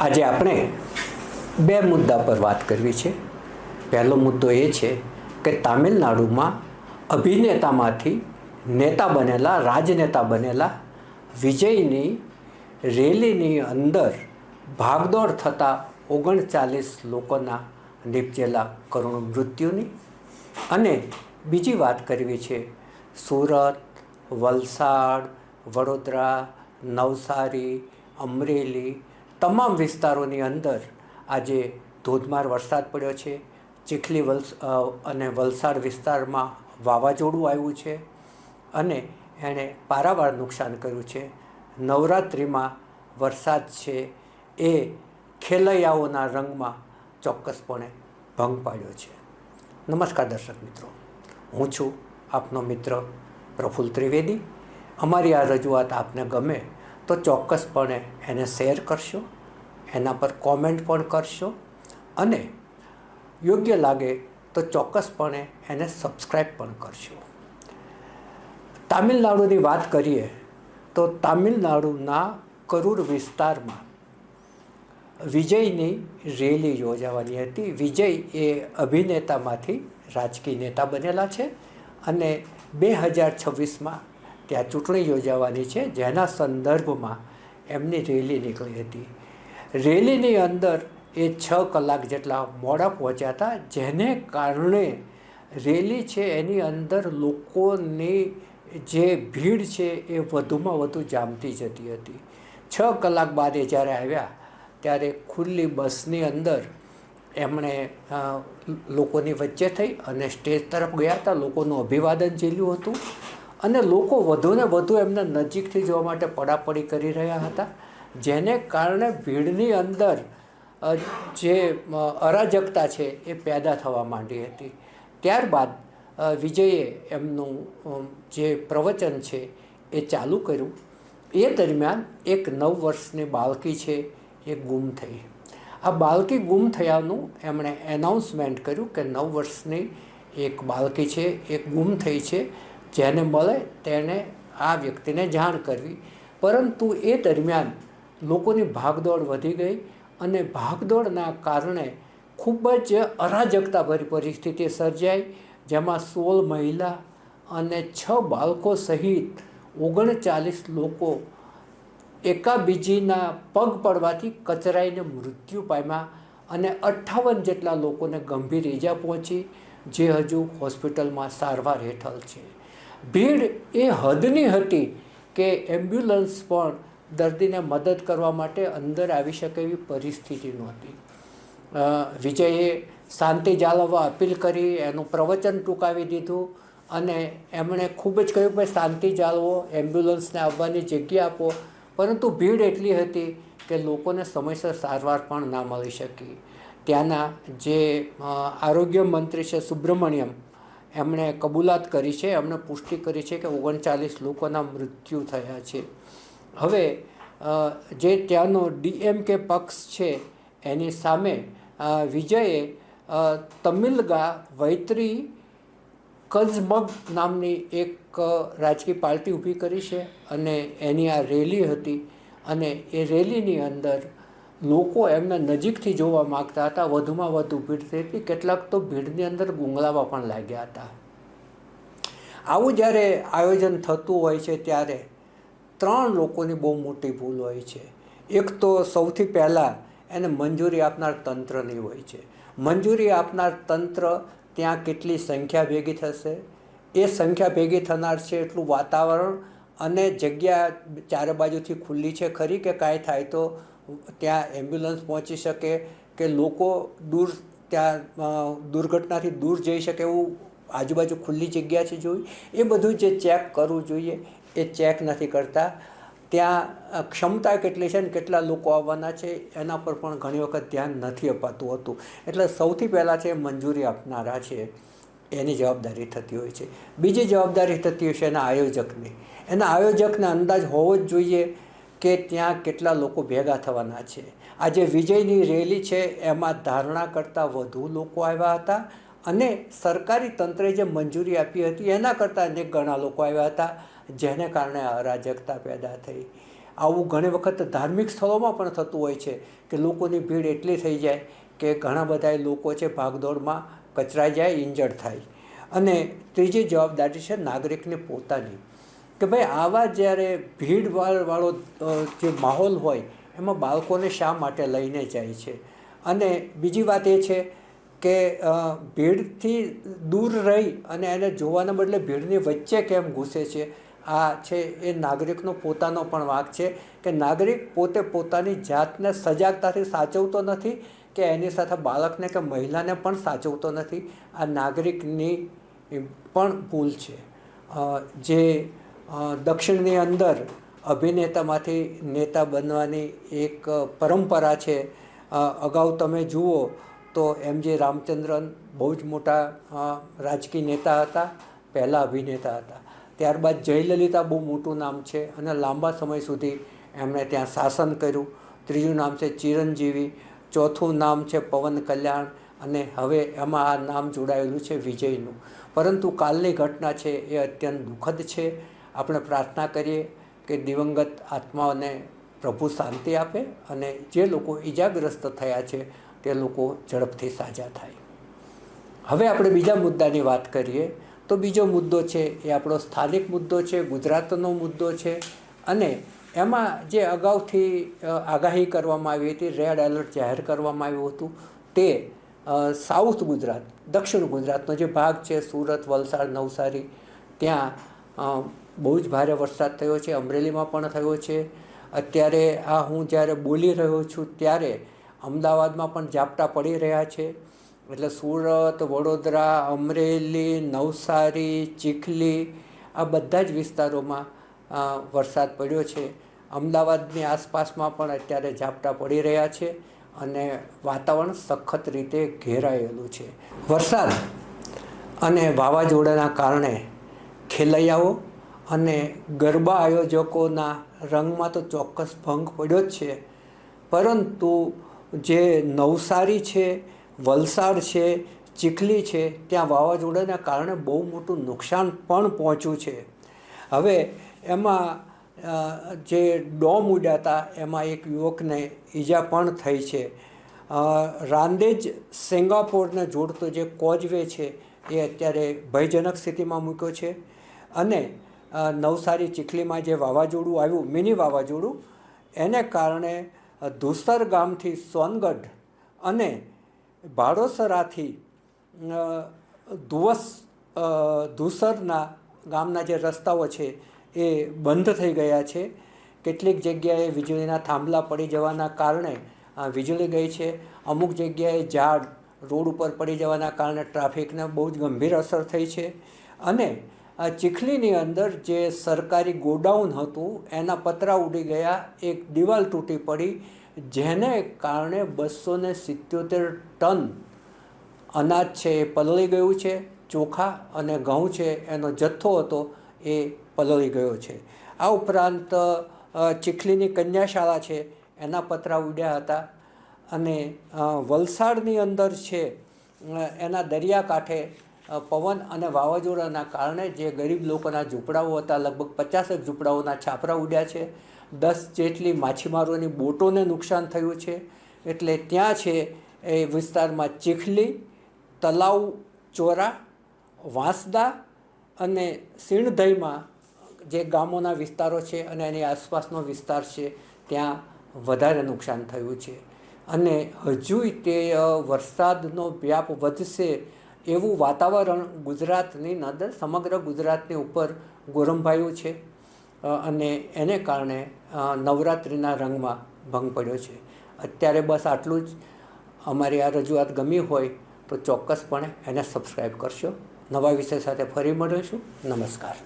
આજે આપણે બે મુદ્દા પર વાત કરવી છે. પહેલો મુદ્દો એ છે કે તામિલનાડુમાં અભિનેતામાંથી નેતા બનેલા, રાજનેતા બનેલા, વિજયની રેલીની અંદર ભાગદોડ થતાં ઓગણચાલીસ લોકોના નીપજેલા કરુણ મૃત્યુની. અને બીજી વાત કરવી છે, સુરત, વલસાડ, વડોદરા, નવસારી, અમરેલી તમામ વિસ્તારોની અંદર આજે ધોધમાર વરસાદ પડ્યો છે. ચીખલી વલસ અને વલસાડ વિસ્તારમાં વાવાઝોડું આવ્યું છે અને એણે પારાવાર નુકસાન કર્યું છે. નવરાત્રિમાં વરસાદ છે એ ખેલૈયાઓના રંગમાં ચોક્કસપણે ભંગ પાડ્યો છે. નમસ્કાર દર્શક મિત્રો. હું છું આપનો મિત્ર પ્રફુલ્લ ત્રિવેદી. અમારી આ રજૂઆત આપને ગમે તો ચોક્કસપણે એને શેર કરશો, એના પર કોમેન્ટ પણ કરશો અને યોગ્ય લાગે તો ચોક્કસપણે એને સબસ્ક્રાઈબ પણ કરશો. તામિલનાડુની વાત કરીએ તો તામિલનાડુના કરૂર વિસ્તારમાં વિજયની રેલી યોજાવાની હતી. વિજય એ અભિનેતામાંથી રાજકીય નેતા બનેલા છે અને બે હજાર છવ્વીસમાં ત્યાં ચૂંટણી યોજાવાની છે, જેના સંદર્ભમાં એમની રેલી નીકળી હતી. રેલીની અંદર એ છ કલાક જેટલા મોડા પહોંચ્યા હતા, જેને કારણે રેલી છે એની અંદર લોકોની જે ભીડ છે એ વધુમાં વધુ જામતી જતી હતી. છ કલાક બાદ એ જ્યારે આવ્યા, ત્યારે ખુલ્લી બસની અંદર એમણે લોકોની વચ્ચે થઈ અને સ્ટેજ તરફ ગયા હતા. લોકોનું અભિવાદન ઝીલ્યું હતું. અને લોકો વધુને વધુ એમને નજીકથી જોવા માટે પડાપડી કરી રહ્યા હતા, જેને કારણે ભીડની અંદર જે અરાજકતા છે એ પેદા થવા માંડી હતી. ત્યારબાદ વિજયે એમનું જે પ્રવચન છે એ ચાલુ કર્યું. એ દરમિયાન એક નવ વર્ષની બાળકી છે એ ગુમ થઈ. આ બાળકી ગુમ થયાનું એમણે એનાઉન્સમેન્ટ કર્યું કે નવ વર્ષની એક બાળકી છે એ ગુમ થઈ છે. જેને મળે તેણે આ વ્યક્તિને જાણ કરવી. પરંતુ એ દરમિયાન લોકોની ભાગદોડ વધી ગઈ અને ભાગદોડના કારણે ખૂબ જ અરાજકતા ભરી પરિસ્થિતિ સર્જાઈ, જેમાં સોળ મહિલા અને છ બાળકો સહિત ઓગણચાલીસ લોકો એકાબીજીના પગ પડવાથી કચરાઈને મૃત્યુ પામ્યા અને અઠ્ઠાવન જેટલા લોકોને ગંભીર ઈજા પહોંચી, જે હજુ હોસ્પિટલમાં સારવાર હેઠળ છે. ભીડ એ હદની હતી કે એમ્બ્યુલન્સ પણ દર્દીને મદદ કરવા માટે અંદર આવી શકે એવી પરિસ્થિતિ નહોતી. વિજયે શાંતિ જાળવવા અપીલ કરી, એનું પ્રવચન ટૂંકાવી દીધું અને એમણે ખૂબ જ કહ્યું કે શાંતિ જાળવો, એમ્બ્યુલન્સને આવવાની જગ્યા આપો. પરંતુ ભીડ એટલી હતી કે લોકોને સમયસર સારવાર પણ ના મળી શકી. ત્યાંના જે આરોગ્ય મંત્રી છે સુબ્રમણ્યમ એમણે કબૂલાત કરી છે, એમણે પુષ્ટિ કરી છે કે ઓગણચાલીસ લોકોના મૃત્યુ થયા છે. હવે જે ત્યાંનો ડીએમકે પક્ષ છે, એની સામે વિજયે તમિલગા વૈત્રી કઝમગ નામની એક રાજકીય પાર્ટી ઊભી કરી છે અને એની આ રેલી હતી અને એ રેલીની અંદર લોકો એમને નજીકથી જોવા માગતા હતા, વધુમાં વધુ ભીડ થઈ હતી કેટલાક તો ભીડની અંદર ગુંગળાવા પણ લાગ્યા હતા. આવું જ્યારે આયોજન થતું હોય છે ત્યારે ત્રણ લોકોની બહુ મોટી ભૂલ હોય છે. એક તો સૌથી પહેલાં એને મંજૂરી આપનાર તંત્રની હોય છે. મંજૂરી આપનાર તંત્ર ત્યાં કેટલી સંખ્યા ભેગી થશે? એ સંખ્યા ભેગી થનાર છે એટલું વાતાવરણ અને જગ્યા ચારે બાજુથી ખુલ્લી છે ખરી કે કાંઈ થાય તો ત્યાં એમ્બ્યુલન્સ પહોંચી શકે કે લોકો દૂર ત્યાં દુર્ઘટનાથી દૂર જઈ શકે એવું આજુબાજુ ખુલ્લી જગ્યા છે જોઈ. એ બધું જે ચેક કરવું જોઈએ, એ ચેક નથી કરતા. ત્યાં ક્ષમતા કેટલી છે ને કેટલા લોકો આવવાના છે, એના પર પણ ઘણી વખત ધ્યાન નથી અપાતું હતું. એટલે સૌથી પહેલાં છે મંજૂરી આપનારા છે, એની જવાબદારી થતી હોય છે. બીજી જવાબદારી થતી હોય છે એના આયોજકની. એના આયોજકને અંદાજ હોવો જ જોઈએ કે ત્યાં કેટલા લોકો ભેગા થવાના છે. આજે વિજયની રેલી છે, એમાં ધારણા કરતાં વધુ લોકો આવ્યા હતા અને સરકારી તંત્રે જે મંજૂરી આપી હતી, એના કરતાં અનેક ઘણા લોકો આવ્યા હતા, જેને કારણે અરાજકતા પેદા થઈ. આવું ઘણી વખત ધાર્મિક સ્થળોમાં પણ થતું હોય છે કે લોકોની ભીડ એટલી થઈ જાય કે ઘણા બધા લોકો છે ભાગદોડમાં કચરાઈ જાય, ઇન્જર્ડ થાય. અને ત્રીજી જવાબદારી છે નાગરિકની પોતાની. કે ભાઈ આવા જ્યારે ભીડવાળવાળો જે માહોલ હોય, એમાં બાળકોને શા માટે લઈને જાય છે? અને બીજી વાત એ છે કે ભીડથી દૂર રહી અને એને જોવાના બદલે ભીડની વચ્ચે કેમ ઘૂસે છે? આ છે એ નાગરિકનો પોતાનો પણ વાંક છે કે નાગરિક પોતે પોતાની જાતને સજાગતાથી સાચવતો નથી કે એની સાથે બાળકને કે મહિલાને પણ સાચવતો નથી. આ નાગરિકની પણ ભૂલ છે. જે દક્ષિણની અંદર અભિનેતામાંથી નેતા બનવાની એક પરંપરા છે. અગાઉ તમે જુઓ તો એમ જે રામચંદ્રન બહુ જ મોટા રાજકીય નેતા હતા, પહેલાં અભિનેતા હતા. ત્યારબાદ જયલલિતા બહુ મોટું નામ છે અને લાંબા સમય સુધી એમણે ત્યાં શાસન કર્યું. ત્રીજું નામ છે ચિરંજીવી, ચોથું નામ છે પવન કલ્યાણ અને હવે એમાં આ નામ જોડાયેલું છે વિજયનું. પરંતુ કાલની ઘટના છે એ અત્યંત દુઃખદ છે. આપણે પ્રાર્થના કરીએ કે દિવંગત આત્માઓને પ્રભુ શાંતિ આપે અને જે લોકો ઈજાગ્રસ્ત થયા છે તે લોકો ઝડપથી સાજા થાય. હવે આપણે બીજા મુદ્દાની વાત કરીએ તો બીજો મુદ્દો છે એ આપણો સ્થાનિક મુદ્દો છે, ગુજરાતનો મુદ્દો છે અને એમાં જે અગાઉથી આગાહી કરવામાં આવી હતી, રેડ એલર્ટ જાહેર કરવામાં આવ્યું હતું તે સાઉથ ગુજરાત, દક્ષિણ ગુજરાતનો જે ભાગ છે, સુરત, વલસાડ, નવસારી, ત્યાં બહુ જ ભારે વરસાદ થયો છે, અમરેલીમાં પણ થયો છે. અત્યારે આ હું જ્યારે બોલી રહ્યો છું ત્યારે અમદાવાદમાં પણ ઝાપટા પડી રહ્યા છે. એટલે સુરત, વડોદરા, અમરેલી, નવસારી, ચીખલી આ બધા જ વિસ્તારોમાં વરસાદ પડ્યો છે. અમદાવાદની આસપાસમાં પણ અત્યારે ઝાપટા પડી રહ્યા છે અને વાતાવરણ સખત રીતે ઘેરાયેલું છે. વરસાદ અને વાવાઝોડાના કારણે ખેલૈયાઓ અને ગરબા આયોજકોના રંગમાં તો ચોક્કસ ભંગ પડ્યો જ છે. પરંતુ જે નવસારી છે, વલસાડ છે, ચીખલી છે, ત્યાં વાવાઝોડાના કારણે બહુ મોટું નુકસાન પણ પહોંચ્યું છે. હવે એમાં જે ડોમ ઉડ્યા હતા એમાં એક યુવકને ઈજા પણ થઈ છે. રાંદેજ સિંગાપોરને જોડતો જે કોજવે છે, એ અત્યારે ભયજનક સ્થિતિમાં મૂક્યો છે. અને નવસારી ચીખલીમાં જે વાવાઝોડું આવ્યું, મિની વાવાઝોડું, એને કારણે ધુસર ગામથી સોનગઢ અને ભાડોસરાથી ધુવસ ધુસરના ગામના જે રસ્તાઓ છે એ બંધ થઈ ગયા છે. કેટલીક જગ્યાએ વીજળીના થાંભલા પડી જવાના કારણે વીજળી ગઈ છે. અમુક જગ્યાએ ઝાડ રોડ ઉપર પડી જવાના કારણે ટ્રાફિકને બહુ જ ગંભીર અસર થઈ છે. અને આ ચીખલીની અંદર જે સરકારી ગોડાઉન હતું, એના પતરા ઉડી ગયા, એક દિવાલ તૂટી પડી, જેને કારણે બસો ને સિત્યોતેર ટન અનાજ છે એ પલળી ગયું છે, ચોખા અને ઘઉં છે એનો જથ્થો હતો એ પલળી ગયો છે. આ ઉપરાંત ચીખલીની કન્યાશાળા છે, એના પતરા ઉડ્યા હતા અને વલસાડની અંદર છે એના દરિયાકાંઠે પવન અને વાવાઝોડાના કારણે જે ગરીબ લોકોના ઝૂંપડાઓ હતા, લગભગ પચાસેક ઝૂંપડાઓના છાપરા ઉડ્યા છે. દસ જેટલી માછીમારોની બોટોને નુકસાન થયું છે. એટલે ત્યાં છે એ વિસ્તારમાં ચીખલી, તલાવ, ચોરા, વાંસદા અને સિણધઈમાં જે ગામોના વિસ્તારો છે અને એની આસપાસનો વિસ્તાર છે, ત્યાં વધારે નુકસાન થયું છે. અને હજુય તે વરસાદનો વ્યાપ વધશે એવું વાતાવરણ ગુજરાતની અંદર સમગ્ર ગુજરાતની ઉપર ગોરંભાયું છે અને એને કારણે નવરાત્રિના રંગમાં ભંગ પડ્યો છે. અત્યારે બસ આટલું જ. અમારી આ રજૂઆત ગમી હોય તો ચોક્કસપણે એને સબસ્ક્રાઈબ કરશો. નવા વિષય સાથે ફરી મળીશું. નમસ્કાર.